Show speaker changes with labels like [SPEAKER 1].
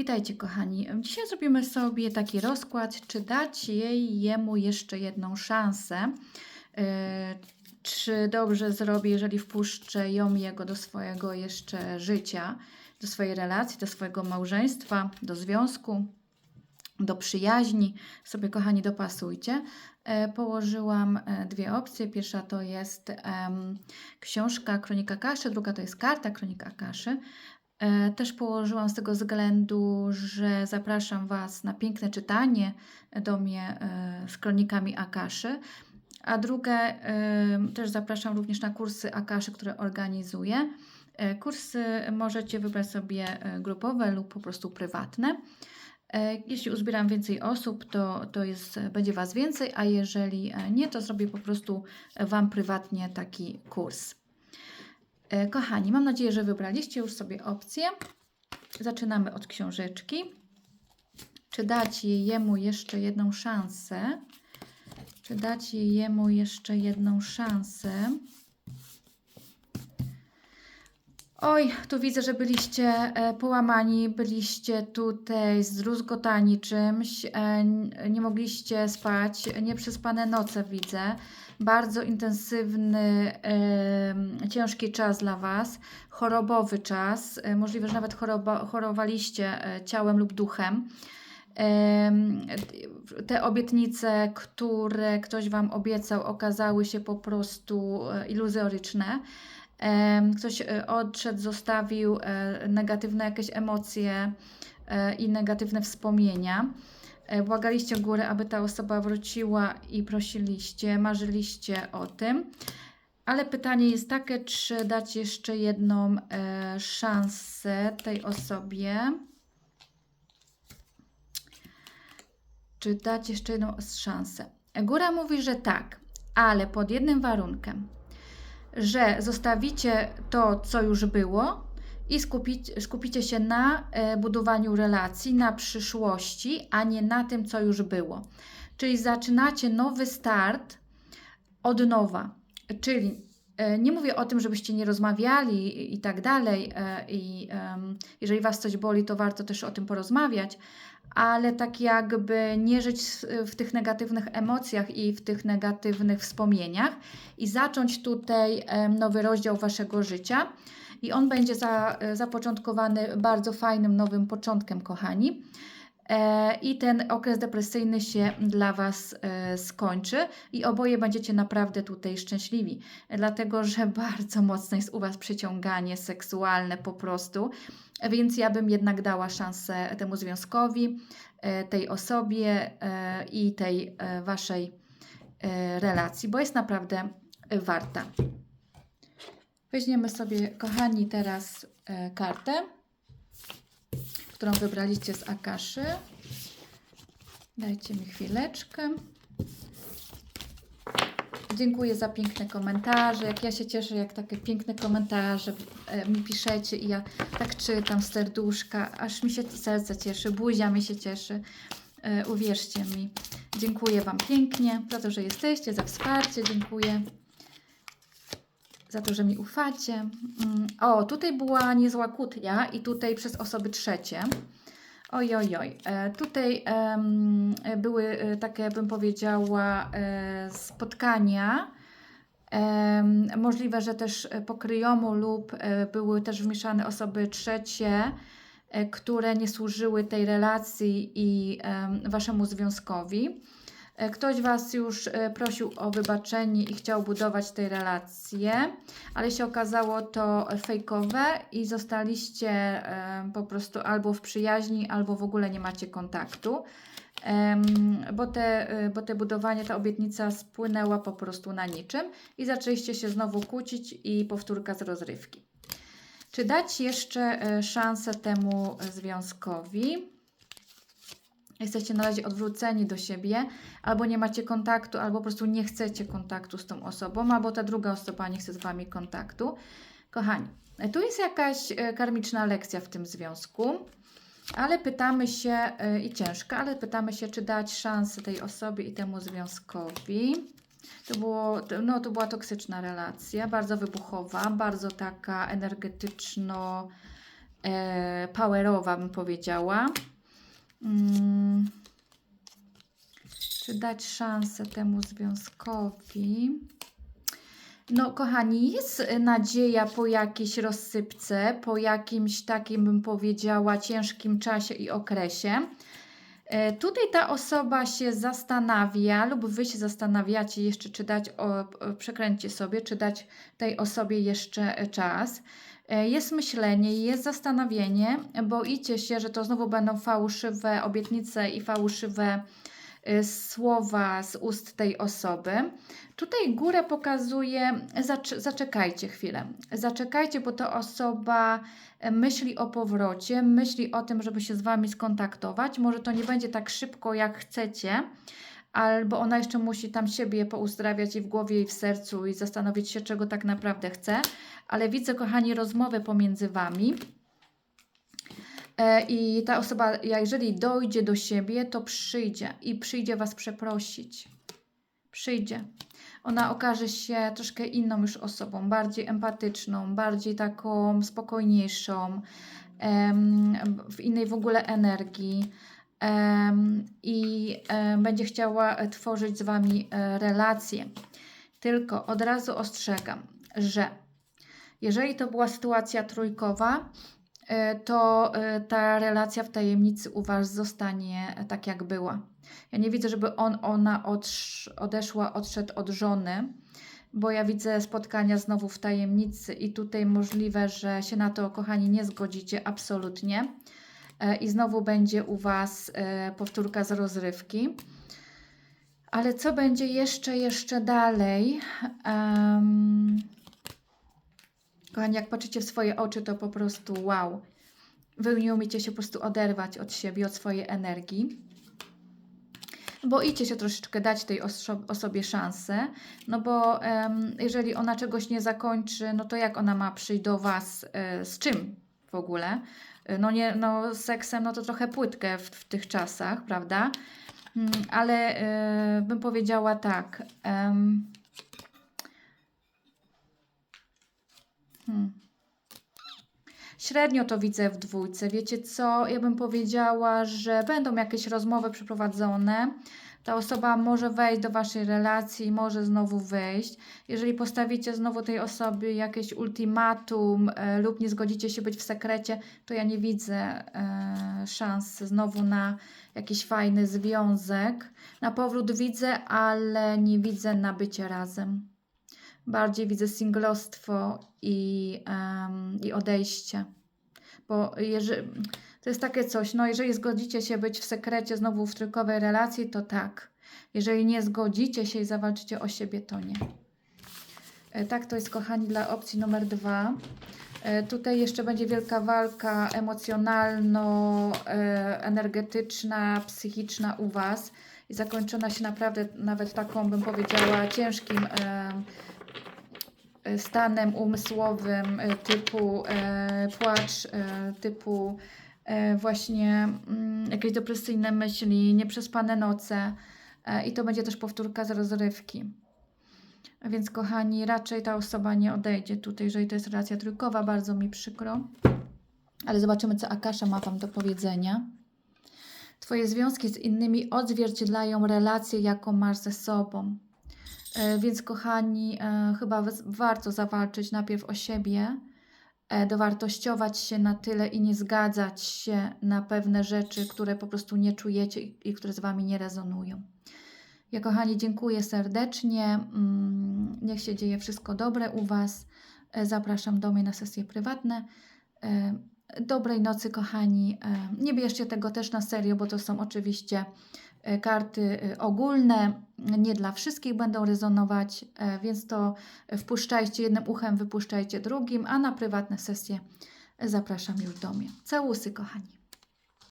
[SPEAKER 1] Witajcie, kochani. Dzisiaj zrobimy sobie taki rozkład, czy dać jej jemu jeszcze jedną szansę. Yy, czy dobrze zrobię, jeżeli wpuszczę ją jego do swojego jeszcze życia, do swojej relacji, do swojego małżeństwa, do związku, do przyjaźni. Sobie, kochani, dopasujcie. E, Położyłam e, dwie opcje. Pierwsza to jest książka Kronika Akaszy, druga to jest karta Kronika Akaszy. E, Też położyłam z tego względu, że zapraszam Was na piękne czytanie do mnie e, z kronikami Akaszy. A drugie, e, też zapraszam również na kursy Akaszy, które organizuję. Kursy możecie wybrać sobie grupowe lub po prostu prywatne. Jeśli uzbieram więcej osób, to, to jest, będzie Was więcej, a jeżeli nie, to zrobię po prostu Wam prywatnie taki kurs. E, Kochani, mam nadzieję, że wybraliście już sobie opcję. Zaczynamy od książeczki. Czy dać jej jemu jeszcze jedną szansę? Czy dać jej jemu jeszcze jedną szansę? Oj, tu widzę, że byliście e, połamani, byliście tutaj zdruzgotani czymś, e, nie mogliście spać, nieprzespane noce widzę. Bardzo intensywny, em, ciężki czas dla Was, chorobowy czas, e, możliwe, że nawet choroba, chorowaliście e, ciałem lub duchem. Em, Te obietnice, które ktoś Wam obiecał, okazały się po prostu e, iluzoryczne. Ktoś e, odszedł, zostawił e, negatywne jakieś emocje e, i negatywne wspomnienia. Błagaliście górę, aby ta osoba wróciła i prosiliście, marzyliście o tym. Ale pytanie jest takie, czy dać jeszcze jedną szansę tej osobie? Czy dać jeszcze jedną szansę? Góra mówi, że tak, ale pod jednym warunkiem, że zostawicie to, co już było i skupicie, skupicie się na e, budowaniu relacji, na przyszłości, a nie na tym, co już było. Czyli zaczynacie nowy start od nowa. Czyli nie mówię o tym, żebyście nie rozmawiali i, tak dalej. e, I jeżeli Was coś boli, to warto też o tym porozmawiać, ale tak jakby nie żyć w tych negatywnych emocjach i w tych negatywnych wspomnieniach i zacząć tutaj nowy rozdział Waszego życia. I on będzie za, e, zapoczątkowany bardzo fajnym nowym początkiem, kochani. E, I ten okres depresyjny się dla Was e, skończy i oboje będziecie naprawdę tutaj szczęśliwi, dlatego że bardzo mocne jest u Was przyciąganie seksualne po prostu, więc ja bym jednak dała szansę temu związkowi, e, tej osobie i tej Waszej relacji, bo jest naprawdę warta. Weźmiemy sobie, kochani, teraz kartę, którą wybraliście z Akaszy. Dajcie mi chwileczkę. Dziękuję za piękne komentarze. Jak ja się cieszę, jak takie piękne komentarze e, mi piszecie i ja tak czytam serduszka, aż mi się serce cieszy, buzia mi się cieszy. E, uwierzcie mi. Dziękuję Wam pięknie za to, że jesteście, za wsparcie. Dziękuję za to, że mi ufacie. Mm, O, tutaj była niezła kłótnia i tutaj przez osoby trzecie. Oj, oj. E, tutaj były e, takie, bym powiedziała, e, spotkania. Możliwe, że też pokryjomu lub e, były też wmieszane osoby trzecie, które nie służyły tej relacji i em, waszemu związkowi. E, Ktoś Was już e, prosił o wybaczenie i chciał budować tej relacje, ale się okazało to fejkowe i zostaliście e, po prostu albo w przyjaźni, albo w ogóle nie macie kontaktu. Bo, te, bo te budowanie, ta obietnica spłynęła po prostu na niczym i zaczęliście się znowu kłócić i powtórka z rozrywki. Czy dać jeszcze szansę temu związkowi? Jesteście na razie odwróceni do siebie, albo nie macie kontaktu, albo po prostu nie chcecie kontaktu z tą osobą, albo ta druga osoba nie chce z Wami kontaktu. Kochani, tu jest jakaś e, karmiczna lekcja w tym związku, ale pytamy się, e, i ciężka, ale pytamy się, czy dać szansę tej osobie i temu związkowi. To, było, no, to była toksyczna relacja, bardzo wybuchowa, bardzo taka energetyczno e, bym powiedziała. Mm. Czy dać szansę temu związkowi? No, kochani, jest nadzieja po jakiejś rozsypce, po jakimś takim, bym powiedziała, ciężkim czasie i okresie. E, Tutaj ta osoba się zastanawia, lub wy się zastanawiacie jeszcze, czy dać, o, przekręćcie sobie, czy dać tej osobie jeszcze czas. E, Jest myślenie, jest zastanowienie, boicie się, że to znowu będą fałszywe obietnice i fałszywe e, słowa z ust tej osoby. Tutaj górę pokazuje, zacz, zaczekajcie chwilę, zaczekajcie, bo to osoba e, myśli o powrocie, myśli o tym, żeby się z Wami skontaktować. Może to nie będzie tak szybko, jak chcecie, albo ona jeszcze musi tam siebie pouzdrawiać i w głowie, i w sercu, i zastanowić się, czego tak naprawdę chce. Ale widzę, kochani, rozmowę pomiędzy Wami. E, I ta osoba, jeżeli dojdzie do siebie, to przyjdzie i przyjdzie Was przeprosić. Przyjdzie. Ona okaże się troszkę inną już osobą, bardziej empatyczną, bardziej taką spokojniejszą, w innej w ogóle energii. I będzie chciała e, tworzyć z Wami e, relacje. Tylko od razu ostrzegam, że jeżeli to była sytuacja trójkowa, e, to ta relacja w tajemnicy u Was zostanie tak, jak była. Ja nie widzę, żeby on, ona odeszła, odszedł od żony, bo ja widzę spotkania znowu w tajemnicy i tutaj możliwe, że się na to, kochani, nie zgodzicie absolutnie. E, I znowu będzie u Was e, powtórka z rozrywki. Ale co będzie jeszcze, jeszcze dalej? Em, Kochani, jak patrzycie w swoje oczy, to po prostu wow. Wy nie umiecie się po prostu oderwać od siebie, od swojej energii. Boicie się troszeczkę dać tej oso- osobie szansę, no bo em, jeżeli ona czegoś nie zakończy, no to jak ona ma przyjść do Was e, z czym w ogóle? E, No nie, no seksem, no to trochę płytkę w, w tych czasach, prawda? Mm, Ale e, bym powiedziała tak. Hmm. Średnio to widzę w dwójce. Wiecie co? Ja bym powiedziała, że będą jakieś rozmowy przeprowadzone. Ta osoba może wejść do waszej relacji i może znowu wyjść. Jeżeli postawicie znowu tej osobie jakieś ultimatum e, lub nie zgodzicie się być w sekrecie, to ja nie widzę e, szans znowu na jakiś fajny związek. Na powrót widzę, ale nie widzę na bycie razem. Bardziej widzę singlostwo i, em, i odejście. Bo jeżeli, to jest takie coś, no jeżeli zgodzicie się być w sekrecie znowu w trójkowej relacji, to tak. Jeżeli nie zgodzicie się i zawalczycie o siebie, to nie. E, Tak, to jest kochani dla opcji numer dwa. E, Tutaj jeszcze będzie wielka walka emocjonalno-energetyczna, psychiczna u Was i zakończona się naprawdę nawet taką, bym powiedziała, ciężkim em, e, stanem umysłowym e, typu e, płacz, e, typu e, właśnie mm, jakieś depresyjne myśli, nieprzespane noce e, i to będzie też powtórka z rozrywki. Więc kochani, raczej ta osoba nie odejdzie tutaj, jeżeli to jest relacja trójkowa, bardzo mi przykro. Ale zobaczymy, co Akasza ma Wam do powiedzenia. Twoje związki z innymi odzwierciedlają relację, jaką masz ze sobą. E, Więc, kochani, e, chyba warto zawalczyć najpierw o siebie, e, dowartościować się na tyle i nie zgadzać się na pewne rzeczy, które po prostu nie czujecie i które z Wami nie rezonują. Ja, kochani, dziękuję serdecznie. Mm, Niech się dzieje wszystko dobre u Was. E, Zapraszam do mnie na sesje prywatne. E, Dobrej nocy, kochani. E, Nie bierzcie tego też na serio, bo to są oczywiście e, karty e, ogólne, nie dla wszystkich będą rezonować, e, więc to wpuszczajcie jednym uchem, wypuszczajcie drugim, a na prywatne sesje zapraszam już do mnie. Całusy, kochani.